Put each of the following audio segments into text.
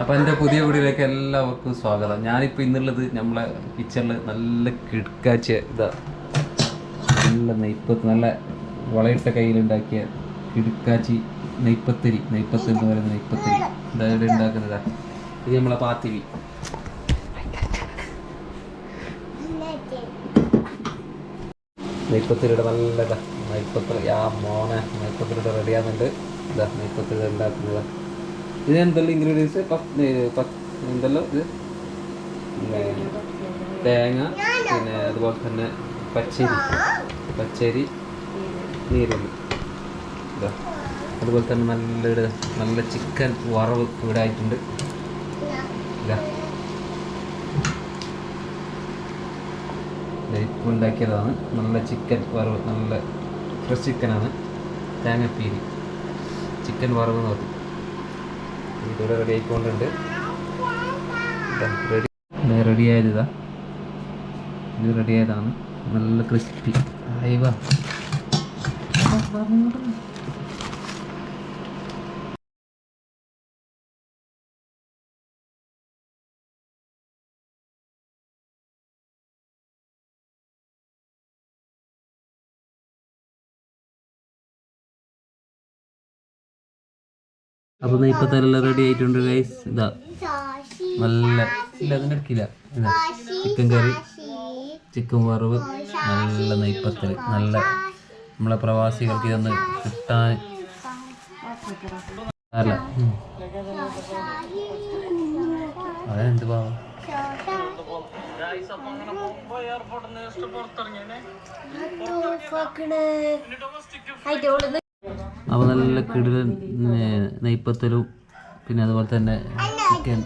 അപ്പൊ എന്റെ പുതിയ വീടിലേക്ക് എല്ലാവർക്കും സ്വാഗതം. ഞാനിപ്പോ ഇന്നുള്ളത് നമ്മളെ കിച്ചണിൽ നല്ല കിടക്കാച്ച ഇതാ. നല്ല നെയ്പ്പത്ത് നല്ല വളയിട്ട കയ്യിലുണ്ടാക്കിയ കിടക്കാച്ചി നെയ്പ്പത്തിരി നെയ്പ്പത്ത് എന്ന് പറയുന്ന നെയ്പ്പത്തിരി ഇതാ ഇവിടെ ഉണ്ടാക്കുന്നതാ. ഇത് നമ്മളെ പാത്തിരി. നെയ്പ്പത്തിരിയുടെ നല്ല നെയ്പ്പത്തിരി ആ മോനെ നെയ്പ്പത്തിരിയുടെ റെഡിയാകുന്നുണ്ട് ഇതാ നെയ്പ്പത്തിരി ഉണ്ടാക്കുന്നത് ഇത് എന്തെല്ലാം ഇൻഗ്രീഡിയൻസ് എന്തല്ലോ ഇത്? തേങ്ങ പിന്നെ അതുപോലെ തന്നെ പച്ചരി. പച്ചരി നീരുള്ളി. ഇതാ അതുപോലെ തന്നെ നല്ല നല്ല ചിക്കൻ വറവ് ഇവിടെ ആയിട്ടുണ്ട്. ഉണ്ടാക്കിയതാണ്. നല്ല ചിക്കൻ വറവ് നല്ല ഫ്രഷ് ചിക്കനാണ്. തേങ്ങപ്പീരി. ചിക്കൻ വറവ് എന്ന് പറഞ്ഞു. ഇതിവിടെ റെഡി ആയിക്കൊണ്ടുണ്ട് റെഡി റെഡി ആയത് ഇതാ. റെഡി ആയതാണ്. നല്ല ക്രിസ്പി അയവ അപ്പോൾ നെയ്പ്പത്തെല്ലാം റെഡി ആയിട്ടുണ്ട് ഗൈസ് ഇതാ. നല്ല ഇല്ല അതിന്റെ എടുക്കില്ല. ഇതാ. ചിക്കൻ കറി ചിക്കൻ വറവ് നല്ല നെയ്പ്പത്തൽ നല്ല നമ്മളെ പ്രവാസികൾക്ക് ഇതൊന്ന് കിട്ടാൻ അല്ല. അതെന്ത് പാവം. അപ്പോൾ നല്ല കിടിലൻ നെയ്പ്പത്തലും പിന്നെ അതുപോലെ തന്നെ ചിക്കൻ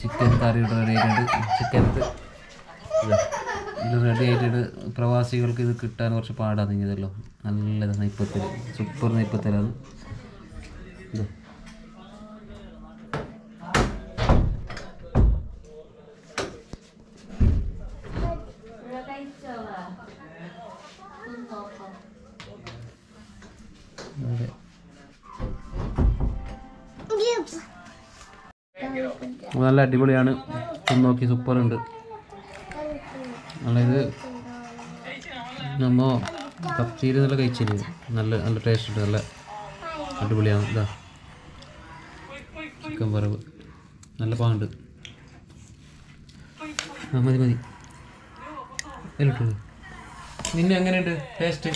ചിക്കൻ കറി റെഡി ആയിട്ടുണ്ട് ചിക്കൻ ഇത്. റെഡി ആയിട്ടുണ്ട് പ്രവാസികൾക്ക് ഇത് കിട്ടാൻ കുറച്ച് പാടാണ് ഇങ്ങനെയല്ലോ നല്ല നെയ്പ്പത്തൽ സൂപ്പർ നെയ്പ്പത്തലാണ് ഇത്. അതെ. നല്ല അടിപൊളിയാണ്. നോക്കി സൂപ്പർ ഉണ്ട് അതായത് ഇത് നമ്മ കപ്ചീരി നല്ല കഴിച്ചില്ല നല്ല നല്ല ടേസ്റ്റ് ഉണ്ട്. നല്ല അടിപൊളിയാണ്. ഇതാ. ചിക്കൻ വറവ്. നല്ല പാണ്ട് ആ മതി മതി. നിന്നെ എങ്ങനെയുണ്ട്? ടേസ്റ്റ്